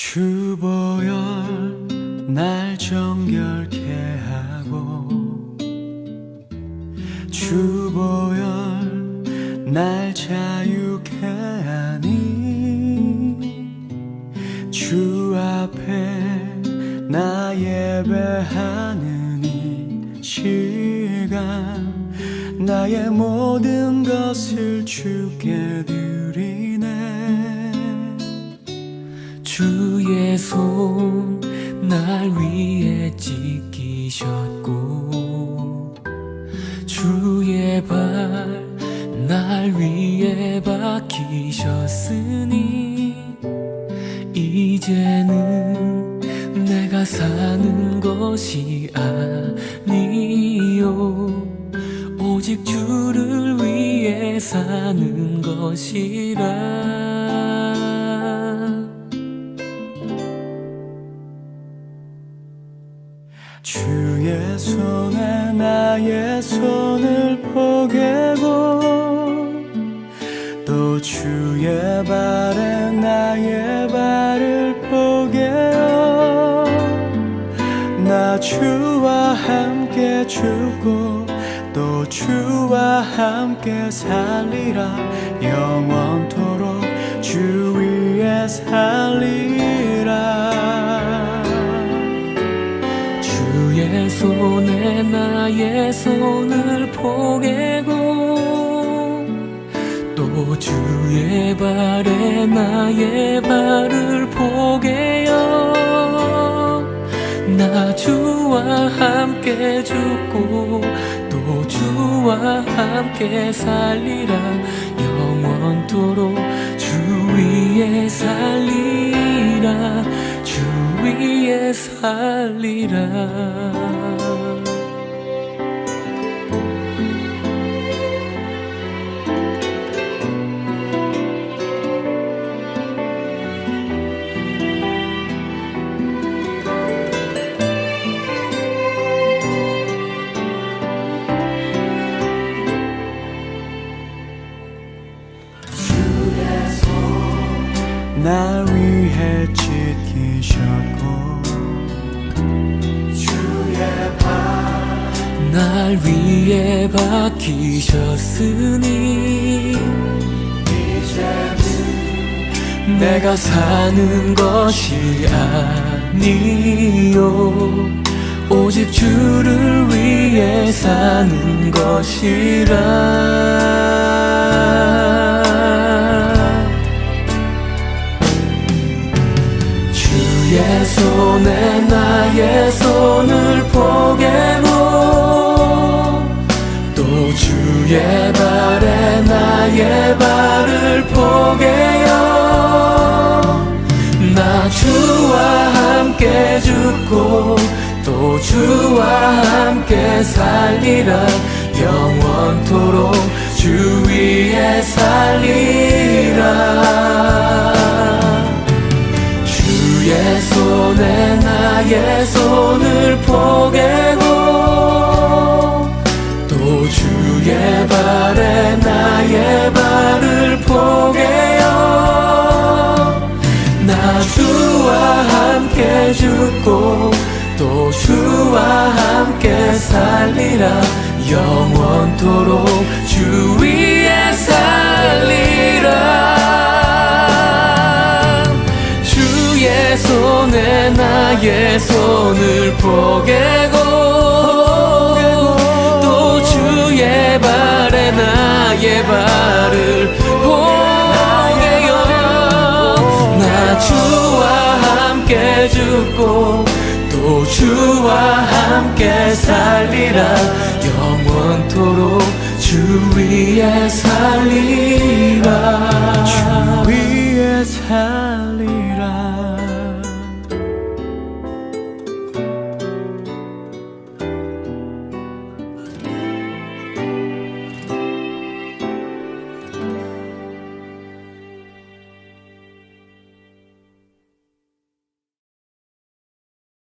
주보열 날 정결케 하고 주보열 날 자유케 하니 주 앞에 나 예배하는 이 시간 나의 모든 것을 주께 드리 이제는 내가 사는 것이 아니요. 오직 주를 위해 사는 것이라. 주의 손에 나의 손을 포개고 또 주의 발에 나의 발을 포개어 나 주와 함께 죽고 또 주와 함께 살리라. 영원토록 주 위에 살리라. 주의 손에 나의 손을 포개고 또 주의 발에 나의 발을 포개어 나 주와 함께 죽고 또 주와 함께 살리라. 영원토록 주 위에 살리라. 주 위에 살리라 날 위해 지키셨고 날 위에 박히셨으니 내가 사는 것이 아니요. 오직 주를 위해 사는 것이라 주의 손에 나의 손을 포개고 또 주의 발에 나의 발을 포개어 나 주와 함께 죽고 또 주와 함께 살리라. 영원토록 주 위에 살리 나의 손을 포개고 또 주의 발에 나의 발을 포개어 나 주와 함께 죽고 또 주와 함께 살리라. 영원토록 주위 손을 포개고 또 주의 발에 나의 발을 포개요 나 주와 함께 죽고 또 주와 함께 살리라. 영원토록 주 위에 살리라. 주 위에 살리라